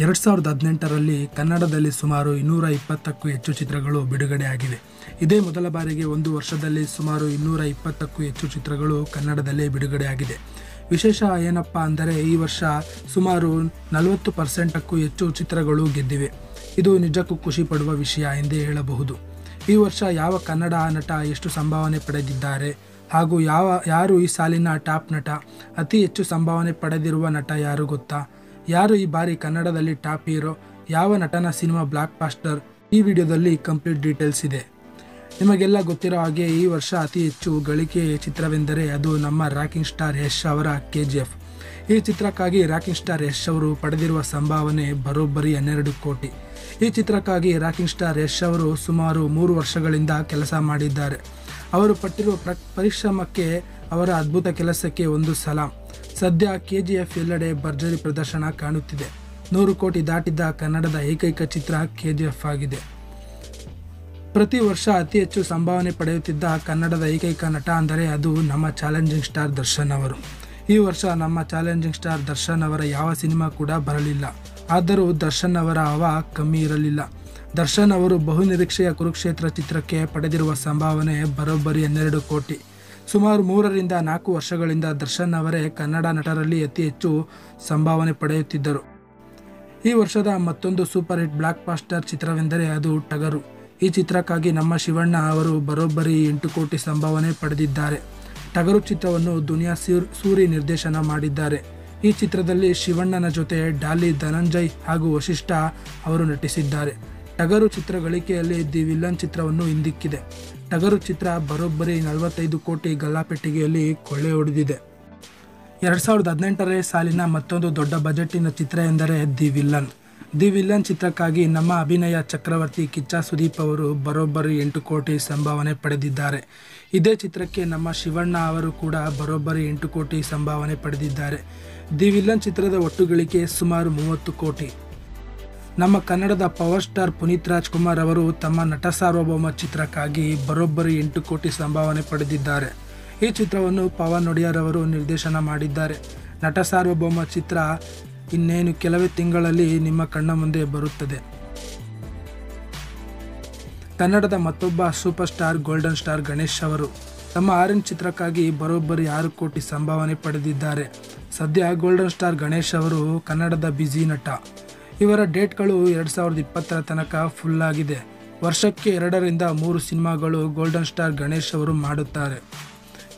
ಎರಡು ಸಾವಿರದ ಹದಿನೆಂಟರಲ್ಲಿ ಕನ್ನಡದಲ್ಲಿ ಸುಮಾರು ಇನ್ನೂರ ಇಪ್ಪತ್ತಕ್ಕೂ ಹೆಚ್ಚು ಚಿತ್ರಗಳು ಬಿಡುಗಡೆಯಾಗಿವೆ ಇದೇ ಮೊದಲ ಬಾರಿಗೆ ಒಂದು ವರ್ಷದಲ್ಲಿ ಸುಮಾರು ಇನ್ನೂರ ಇಪ್ಪತ್ತಕ್ಕೂ ಹೆಚ್ಚು ಚಿತ್ರಗಳು ಕನ್ನಡದಲ್ಲೇ ಬಿಡುಗಡೆಯಾಗಿದೆ ವಿಶೇಷ ಏನಪ್ಪ ಅಂದರೆ ಈ ವರ್ಷ ಸುಮಾರು ನಲವತ್ತು ಪರ್ಸೆಂಟಕ್ಕೂ ಹೆಚ್ಚು ಚಿತ್ರಗಳು ಗೆದ್ದಿವೆ. ಇದು ನಿಜಕ್ಕೂ ಖುಷಿ ಪಡುವ ವಿಷಯ ಎಂದೇ ಹೇಳಬಹುದು. ಈ ವರ್ಷ ಯಾವ ಕನ್ನಡ ನಟ ಎಷ್ಟು ಸಂಭಾವನೆ ಪಡೆದಿದ್ದಾರೆ ಹಾಗೂ ಯಾವ, ಯಾರು ಈ ಸಾಲಿನ ಟಾಪ್ ನಟ, ಅತಿ ಹೆಚ್ಚು ಸಂಭಾವನೆ ಪಡೆದಿರುವ ನಟ ಯಾರು ಗೊತ್ತಾ? ಯಾರು ಈ ಬಾರಿ ಕನ್ನಡದಲ್ಲಿ ಟಾಪ್ ಹೀರೋ, ಯಾವ ನಟನ ಸಿನಿಮಾ ಬ್ಲಾಕ್ ಪಾಸ್ಟರ್ ಈ ವಿಡಿಯೋದಲ್ಲಿ ಕಂಪ್ಲೀಟ್ ಡೀಟೇಲ್ಸ್ ಇದೆ. ನಿಮಗೆಲ್ಲ ಗೊತ್ತಿರೋ ಹಾಗೆ ಈ ವರ್ಷ ಅತಿ ಹೆಚ್ಚು ಗಳಿಕೆ ಚಿತ್ರವೆಂದರೆ ಅದು ನಮ್ಮ ರಾಕಿಂಗ್ ಸ್ಟಾರ್ ಯಶ್ ಅವರ ಕೆ ಜಿ ಎಫ್. ಈ ಚಿತ್ರಕ್ಕಾಗಿ ರಾಕಿಂಗ್ ಸ್ಟಾರ್ ಯಶ್ ಅವರು ಪಡೆದಿರುವ ಸಂಭಾವನೆ ಬರೋಬ್ಬರಿ ಹನ್ನೆರಡು ಕೋಟಿ. ಈ ಚಿತ್ರಕ್ಕಾಗಿ ರಾಕಿಂಗ್ ಸ್ಟಾರ್ ಯಶ್ ಅವರು ಸುಮಾರು ಮೂರು ವರ್ಷಗಳಿಂದ ಕೆಲಸ ಮಾಡಿದ್ದಾರೆ. ಅವರು ಪಟ್ಟಿರುವ ಪ್ರ, ಪರಿಶ್ರಮಕ್ಕೆ ಅವರ ಅದ್ಭುತ ಕೆಲಸಕ್ಕೆ ಒಂದು ಸಲಾಂ. ಸದ್ಯ ಕೆ ಜಿ ಎಫ್ ಎಲ್ಲೆಡೆ ಭರ್ಜರಿ ಪ್ರದರ್ಶನ ಕಾಣುತ್ತಿದೆ. ನೂರು ಕೋಟಿ ದಾಟಿದ್ದ ಕನ್ನಡದ ಏಕೈಕ ಚಿತ್ರ ಕೆ ಜಿ ಎಫ್ ಆಗಿದೆ. ಪ್ರತಿ ವರ್ಷ ಅತಿ ಹೆಚ್ಚು ಸಂಭಾವನೆ ಪಡೆಯುತ್ತಿದ್ದ ಕನ್ನಡದ ಏಕೈಕ ನಟ ಅಂದರೆ ಅದು ನಮ್ಮ ಚಾಲೆಂಜಿಂಗ್ ಸ್ಟಾರ್ ದರ್ಶನ್ ಅವರು. ಈ ವರ್ಷ ನಮ್ಮ ಚಾಲೆಂಜಿಂಗ್ ಸ್ಟಾರ್ ದರ್ಶನ್ ಅವರ ಯಾವ ಸಿನಿಮಾ ಕೂಡ ಬರಲಿಲ್ಲ. ಆದರೂ ದರ್ಶನ್ ಅವರ ಹವ ಕಮ್ಮಿ ಇರಲಿಲ್ಲ. ದರ್ಶನ್ ಅವರು ಬಹುನಿರೀಕ್ಷೆಯ ಕುರುಕ್ಷೇತ್ರ ಚಿತ್ರಕ್ಕೆ ಪಡೆದಿರುವ ಸಂಭಾವನೆ ಬರೋಬ್ಬರಿ ಹನ್ನೆರಡು ಕೋಟಿ. ಸುಮಾರು ಮೂರರಿಂದ ನಾಲ್ಕು ವರ್ಷಗಳಿಂದ ದರ್ಶನ್ ಅವರೇ ಕನ್ನಡ ನಟರಲ್ಲಿ ಅತಿ ಹೆಚ್ಚು ಸಂಭಾವನೆ ಪಡೆಯುತ್ತಿದ್ದರು. ಈ ವರ್ಷದ ಮತ್ತೊಂದು ಸೂಪರ್ ಹಿಟ್ ಬ್ಲಾಕ್ ಪಾಸ್ಟರ್ ಚಿತ್ರವೆಂದರೆ ಅದು ಟಗರು. ಈ ಚಿತ್ರಕ್ಕಾಗಿ ನಮ್ಮ ಶಿವಣ್ಣ ಅವರು ಬರೋಬ್ಬರಿ ಎಂಟು ಕೋಟಿ ಸಂಭಾವನೆ ಪಡೆದಿದ್ದಾರೆ. ಟಗರು ಚಿತ್ರವನ್ನು ದುನಿಯಾ ಸೂರ್ ನಿರ್ದೇಶನ ಮಾಡಿದ್ದಾರೆ. ಈ ಚಿತ್ರದಲ್ಲಿ ಶಿವಣ್ಣನ ಜೊತೆ ಡಾಲಿ ಧನಂಜಯ್ ಹಾಗೂ ವಶಿಷ್ಠ ಅವರು ನಟಿಸಿದ್ದಾರೆ. ಟಗರು ಚಿತ್ರ ಗಳಿಕೆಯಲ್ಲಿ ದಿ ವಿಲನ್ ಚಿತ್ರವನ್ನು ಹಿಂದಿಕ್ಕಿದೆ. ಟಗರು ಚಿತ್ರ ಬರೋಬ್ಬರಿ ನಲವತ್ತೈದು ಕೋಟಿ ಗಲ್ಲಾಪೆಟ್ಟಿಗೆಯಲ್ಲಿ ಕೊಳ್ಳೆ ಹೊಡೆದಿದೆ. ಎರಡು ಸಾವಿರದ ಹದಿನೆಂಟರ ಸಾಲಿನ ಮತ್ತೊಂದು ದೊಡ್ಡ ಬಜೆಟ್ಟಿನ ಚಿತ್ರ ಎಂದರೆ ದಿ ವಿಲ್ಲನ್. ದಿ ವಿಲ್ಲನ್ ಚಿತ್ರಕ್ಕಾಗಿ ನಮ್ಮ ಅಭಿನಯ ಚಕ್ರವರ್ತಿ ಕಿಚ್ಚ ಸುದೀಪ್ ಅವರು ಬರೋಬ್ಬರಿ ಎಂಟು ಕೋಟಿ ಸಂಭಾವನೆ ಪಡೆದಿದ್ದಾರೆ. ಇದೇ ಚಿತ್ರಕ್ಕೆ ನಮ್ಮ ಶಿವಣ್ಣ ಅವರು ಕೂಡ ಬರೋಬ್ಬರಿ ಎಂಟು ಕೋಟಿ ಸಂಭಾವನೆ ಪಡೆದಿದ್ದಾರೆ. ದಿ ವಿಲ್ಲನ್ ಚಿತ್ರದ ಒಟ್ಟು ಗಳಿಕೆ ಸುಮಾರು ಮೂವತ್ತು ಕೋಟಿ. ನಮ್ಮ ಕನ್ನಡದ ಪವರ್ ಸ್ಟಾರ್ ಪುನೀತ್ ರಾಜ್ಕುಮಾರ್ ಅವರು ತಮ್ಮ ನಟ ಸಾರ್ವಭೌಮ ಚಿತ್ರಕ್ಕಾಗಿ ಬರೋಬ್ಬರಿ ಎಂಟು ಕೋಟಿ ಸಂಭಾವನೆ ಪಡೆದಿದ್ದಾರೆ. ಈ ಚಿತ್ರವನ್ನು ಪವನ್ ಒಡೆಯರ್ ಅವರು ನಿರ್ದೇಶನ ಮಾಡಿದ್ದಾರೆ. ನಟ ಸಾರ್ವಭೌಮ ಚಿತ್ರ ಇನ್ನೇನು ಕೆಲವೇ ತಿಂಗಳಲ್ಲಿ ನಿಮ್ಮ ಕಣ್ಣ ಮುಂದೆ ಬರುತ್ತದೆ. ಕನ್ನಡದ ಮತ್ತೊಬ್ಬ super star golden star Ganesh ಅವರು ತಮ್ಮ ಆರೆಂಜ್ ಚಿತ್ರಕ್ಕಾಗಿ ಬರೋಬ್ಬರಿ ಆರು ಕೋಟಿ ಸಂಭಾವನೆ ಪಡೆದಿದ್ದಾರೆ. ಸದ್ಯ ಗೋಲ್ಡನ್ ಸ್ಟಾರ್ ಗಣೇಶ್ ಅವರು ಕನ್ನಡದ ಬ್ಯುಸಿ ನಟ. ಇವರ ಡೇಟ್ಗಳು ಎರಡು ಸಾವಿರದ ಇಪ್ಪತ್ತರ ತನಕ ಫುಲ್ ಆಗಿದೆ. ವರ್ಷಕ್ಕೆ ಎರಡರಿಂದ ಮೂರು ಸಿನಿಮಾಗಳು ಗೋಲ್ಡನ್ ಸ್ಟಾರ್ ಗಣೇಶ್ ಅವರು ಮಾಡುತ್ತಾರೆ.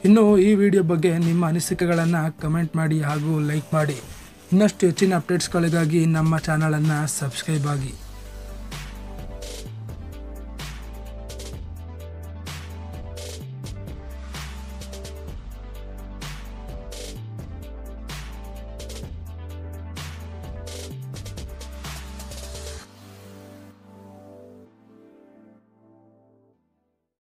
ಇನ್ನು ಈ ವಿಡಿಯೋ ಬಗ್ಗೆ ನಿಮ್ಮ ಅನಿಸಿಕೆಗಳನ್ನು ಕಮೆಂಟ್ ಮಾಡಿ ಹಾಗೂ ಲೈಕ್ ಮಾಡಿ. ಇನ್ನಷ್ಟು ಹೆಚ್ಚಿನ ಅಪ್ಡೇಟ್ಸ್ಗಳಿಗಾಗಿ ನಮ್ಮ ಚಾನಲನ್ನು ಸಬ್ಸ್ಕ್ರೈಬ್ ಆಗಿ.